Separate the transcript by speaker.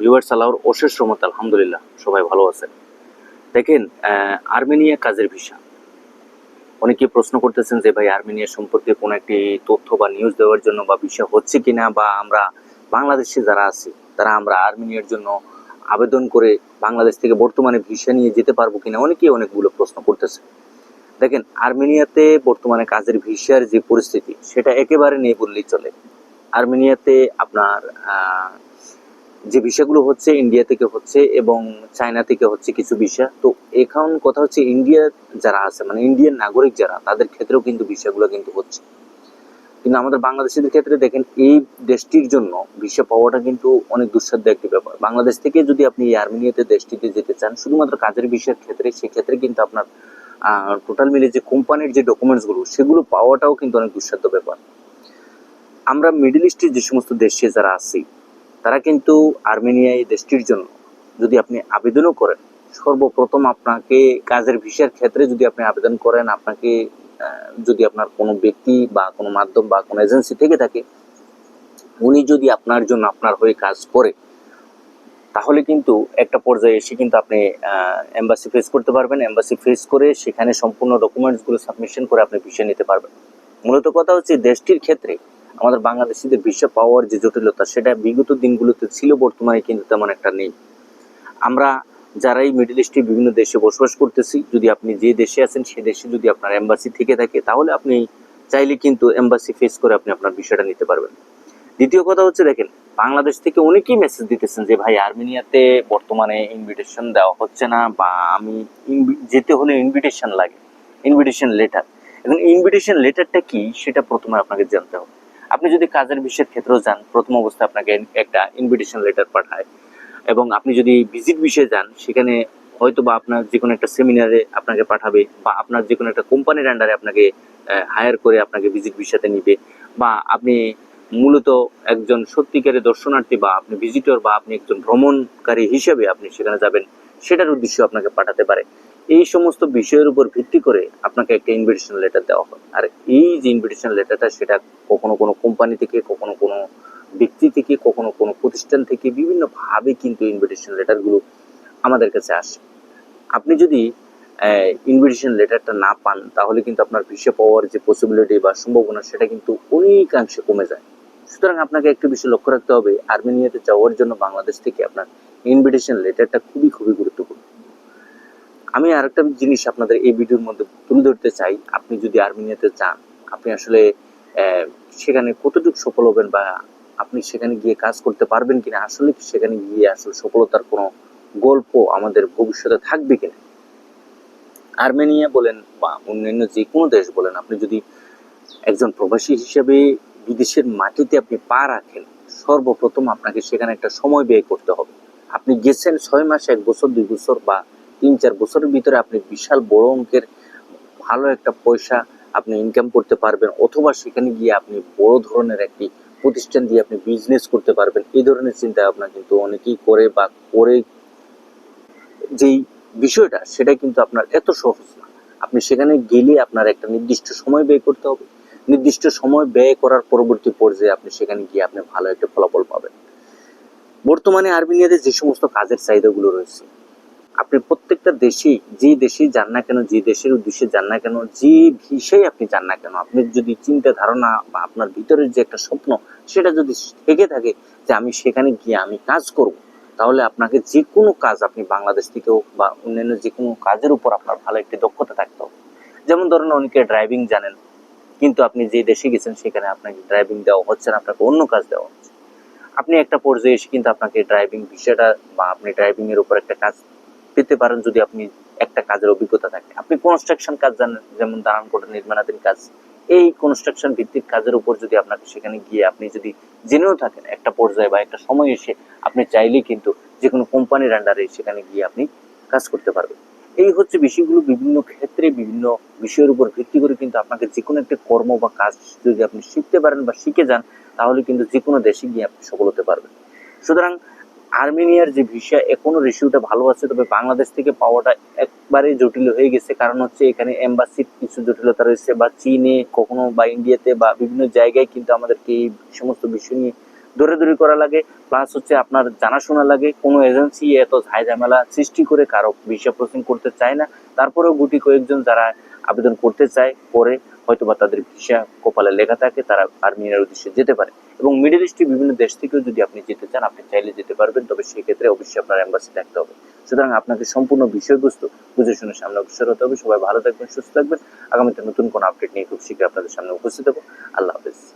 Speaker 1: Viewers আল্লাহর অশেষ রহমত, আলহামদুলিল্লাহ, সবাই ভালো আছেন দেখেন আর্মেনিয়া কাজের ভিসা। অনেকে প্রশ্ন করতেছেন যে, ভাই, আর্মেনিয়া সম্পর্কে কোনো একটি তথ্য বা নিউজ দেওয়ার জন্য বা ভিসা হচ্ছে কিনা বা আমরা বাংলাদেশে যারা আছি, তারা আমরা আর্মেনিয়ার জন্য আবেদন করে বাংলাদেশ থেকে বর্তমানে ভিসা নিয়ে যেতে পারব কিনা? অনেকেই অনেকগুলো প্রশ্ন করতেছে। দেখেন, আর্মেনিয়াতে বর্তমানে কাজের ভিসার যে পরিস্থিতি, সেটা একেবারে নেই বললেই চলে। আর্মেনিয়াতে আপনার যে ভিসাগুলো হচ্ছে ইন্ডিয়া থেকে হচ্ছে এবং চায়না থেকে হচ্ছে কিছু ভিসা তো এখন কথা হচ্ছে ইন্ডিয়া যারা আছে মানে ইন্ডিয়ান নাগরিক যারা, তাদের ক্ষেত্রেও কিন্তু ভিসাগুলো কিন্তু হচ্ছে। কিন্তু আমাদের বাংলাদেশিদের ক্ষেত্রে দেখেন, এই দেশটির জন্য ভিসা পাওয়াটা কিন্তু অনেক দুঃসাধ্য একটি ব্যাপার। বাংলাদেশ থেকে যদি আপনি আর্মেনিয়াতে দেশটিতে যেতে চান, শুধুমাত্র কাজের ভিসার ক্ষেত্রে, সেক্ষেত্রে কিন্তু আপনার টোটাল মিলে যে কোম্পানির যে ডকুমেন্টসগুলো সেগুলো পাওয়াটাও কিন্তু অনেক দুঃসাধ্য ব্যাপার। আমরা মিডল ইস্টের যে সমস্ত দেশে যারা আছি তারা কিন্তু আর্মেনিয়ায় দেশটির জন্য যদি আপনি আবেদনও করেন, সর্বপ্রথম আপনাকে কাজের ভিসার ক্ষেত্রে যদি আপনি আবেদন করেন, আপনাকে যদি আপনার কোনো ব্যক্তি বা কোনো মাধ্যম বা কোনো এজেন্সি থেকে থাকে, উনি যদি আপনার জন্য আপনার হয়ে কাজ করে, তাহলে কিন্তু একটা পর্যায়ে এসে কিন্তু আপনি এম্বাসি ফেস করতে পারবেন। এম্বাসি ফেস করে সেখানে সম্পূর্ণ ডকুমেন্টসগুলো সাবমিশন করে আপনি ভিসা নিতে পারবেন। মূলত কথা হচ্ছে দেশটির ক্ষেত্রে আমাদের বাংলাদেশিদের ভিসা পাওয়ার যে জটিলতা, সেটা বিগত দিনগুলোতে ছিল বর্তমানে কিন্তু তেমন একটা নেই। আমরা যারা এই মিডল ইস্টের বিভিন্ন দেশে বসবাস করতেছি, যদি আপনি যে দেশে আছেন, সে দেশে যদি আপনার এম্বাসি থেকে থাকে, তাহলে আপনি চাইলে কিন্তু এম্বাসি ফেস করে আপনি আপনার বিষয়টা নিতে পারবেন। দ্বিতীয় কথা হচ্ছে, দেখেন, বাংলাদেশ থেকে অনেকেই মেসেজ দিতেছেন যে, ভাই, আর্মেনিয়াতে বর্তমানে ইনভিটেশন দেওয়া হচ্ছে না বা আমি যেতে হলে ইনভিটেশন লাগে ইনভিটেশন লেটার এখন ইনভিটেশন লেটারটা কি? সেটা প্রথমে আপনাকে জানতে হবে। আপনি যদি কাজের বিষয়ের ক্ষেত্রেও যান, প্রথম অবস্থায় আপনাকে একটা ইনভিটেশন লেটার পাঠায়। এবং আপনি যদি ভিজিট বিষয়ে যান, সেখানে হয়তো বা আপনার যে কোনো একটা সেমিনারে আপনাকে পাঠাবে বা আপনার যে কোনো একটা কোম্পানির আন্ডারে আপনাকে হায়ার করে আপনাকে ভিজিট বিষয়তে নিবে। বা আপনি মূলত একজন সত্যিকারের দর্শনার্থী বা আপনি ভিজিটর বা আপনি একজন ভ্রমণকারী হিসেবে আপনি সেখানে যাবেন, সেটার উদ্দেশ্য আপনাকে পাঠাতে পারে। এই সমস্ত বিষয়ের উপর ভিত্তি করে আপনাকে একটা ইনভিটেশন লেটার দেওয়া হয় আর এই যে ইনভিটেশন লেটারটা সেটা কখনো কোনো কোম্পানি থেকে, কখনো কোনো ব্যক্তি থেকে, কখনো কোনো প্রতিষ্ঠান থেকে বিভিন্নভাবে কিন্তু ইনভিটেশন লেটারগুলো আমাদের কাছে আসে। আপনি যদি ইনভিটেশন লেটারটা না পান, তাহলে কিন্তু আপনার ভিসা পাওয়ার যে পসিবিলিটি বা সম্ভাবনা, সেটা কিন্তু অনেকাংশে কমে যায়। সুতরাং আপনাকে একটু বিষয় লক্ষ্য রাখতে হবে, আর্মেনিয়াতে যাওয়ার জন্য বাংলাদেশ থেকে আপনার ইনভিটেশন লেটারটা খুবই খুবই গুরুত্বপূর্ণ। আমি আরেকটা জিনিস আপনাদের এই ভিডিওর মধ্যে তুলে ধরতে চাই। আপনি যদি আর্মেনিয়াতে যান আপনি আসলে সেখানে কতটুকু সফল হবেন বা আপনি সেখানে গিয়ে কাজ করতে পারবেন কিনা, আসলে কি সেখানে গিয়ে আসলে সফলতার কোনো গল্প আমাদের ভবিষ্যতে থাকবে কিনা? আর্মেনিয়া বলেন বা অন্যান্য যে কোনো দেশ বলেন, আপনি যদি একজন প্রবাসী হিসেবে বিদেশের মাটিতে আপনি পা রাখেন, সর্বপ্রথম আপনাকে সেখানে একটা সময় ব্যয় করতে হবে। আপনি গেছেন ছয় মাস, এক বছর, দুই বছর বা তিন চার বছরের ভিতরে আপনি বিশাল বড় অঙ্কের ভালো একটা পয়সা আপনি ইনকাম করতে পারবেন, অথবা সেখানে গিয়ে আপনি বড় ধরনের একটি প্রতিষ্ঠান দিয়ে আপনি বিজনেস করতে পারবেন। এই ধরনের চিন্তা ভাবনা কিন্তু অনেকেই করে বা করে যেই বিষয়টা, সেটা কিন্তু আপনার এত সহজ না। আপনি সেখানে গেলে আপনার একটা নির্দিষ্ট সময় ব্যয় করতে হবে। নির্দিষ্ট সময় ব্যয় করার পরবর্তী পর্যায়ে আপনি সেখানে গিয়ে আপনি ভালো একটা ফলাফল পাবেন। বর্তমানে আর্মেনিয়াতে যে সমস্ত কাজের চাহিদাগুলো রয়েছে আপনি প্রত্যেকটা দেশেই, যে দেশেই যান না কেন, যে দেশের উদ্দেশ্যে যান না কেন, যে ভিসায় আপনি যান না কেন আপনি যদি চিন্তা ধারণা বা আপনার ভিতরের যে একটা স্বপ্ন, সেটা যদি থেকে থাকে যে আমি সেখানে গিয়ে আমি কাজ করব, তাহলে আপনাকে যে কোনো কাজ আপনি বাংলাদেশ থেকেও বা অন্যান্য যে কোনো কাজের উপর আপনার ভালো একটি দক্ষতা থাকতে হবে। যেমন ধরুন অনেকে ড্রাইভিং জানেন, কিন্তু আপনি যে দেশে গেছেন, সেখানে আপনাকে ড্রাইভিং দেওয়া হচ্ছে না, আপনাকে অন্য কাজ দেওয়া হচ্ছে। আপনি একটা পর্যায়ে এসে কিন্তু আপনাকে ড্রাইভিং বিষয়টা বা আপনি ড্রাইভিং এর উপর একটা কাজ পেতে পারেন যদি আপনি একটা কাজের অভিজ্ঞতা থাকে। আপনি কনস্ট্রাকশন কাজ জানেন, যেমন দালান কোটা, নির্মাণাধীন কাজ। এই কনস্ট্রাকশন ভিত্তিক কাজের উপর যদি আপনাকে সেখানে গিয়ে আপনি যদি জেনেও থাকেন, একটা পর্যায়ে বা একটা সময় এসে আপনি চাইলেই কিন্তু যে কোনো কোম্পানির আন্ডারে সেখানে গিয়ে আপনি কাজ করতে পারবেন। এই হচ্ছে বিষয়গুলো বিভিন্ন ক্ষেত্রে, বিভিন্ন বিষয়ের উপর ভিত্তি করে কিন্তু আপনাকে যে কোনো একটা কর্ম বা কাজ যদি আপনি শিখতে পারেন বা শিখে যান, তাহলে কিন্তু যে কোনো দেশে গিয়ে আপনি সফল হতে পারবেন। সুতরাং আর্মেনিয়ার যে ভিসা, এখনও রেশিওটা ভালো আছে, তবে বাংলাদেশ থেকে পাওয়াটা একবারে জটিল হয়ে গেছে। কারণ হচ্ছে এখানে এম্বাসির কিছু জটিলতা রয়েছে, বা চীনে, কখনো বা ইন্ডিয়াতে, বা বিভিন্ন জায়গায় কিন্তু আমাদেরকে এই সমস্ত বিষয় নিয়ে দৌড়াদৌড়ি করা লাগে। প্লাস হচ্ছে আপনার জানাশোনা লাগে, কোনো এজেন্সি এত ঝামেলা সৃষ্টি করে কারও ভিসা প্রসেসিং করতে চায় না। তারপরেও গুটি কয়েকজন যারা আবেদন করতে চায় করে হয়তোবা তাদের ভিসা কপালে লেখা থাকে, তারা আর্মেনিয়ার উদ্দেশ্যে যেতে পারে। এবং মিডল ইস্টের বিভিন্ন দেশ থেকেও যদি আপনি যেতে চান, আপনি চাইলে যেতে পারবেন। তবে সেক্ষেত্রে অবশ্যই আপনার অ্যাম্বাসি থাকতে হবে। সুতরাং আপনাকে সম্পূর্ণ বিষয়বস্তু বুঝে শুনে সামনে অগ্রসর হতে হবে। সবাই ভালো থাকবেন, সুস্থ থাকবেন। আগামীতে নতুন কোনো আপডেট নিয়ে খুব শীঘ্রই আপনাদের সামনে উপস্থিত হব। আল্লাহ হাফেজ।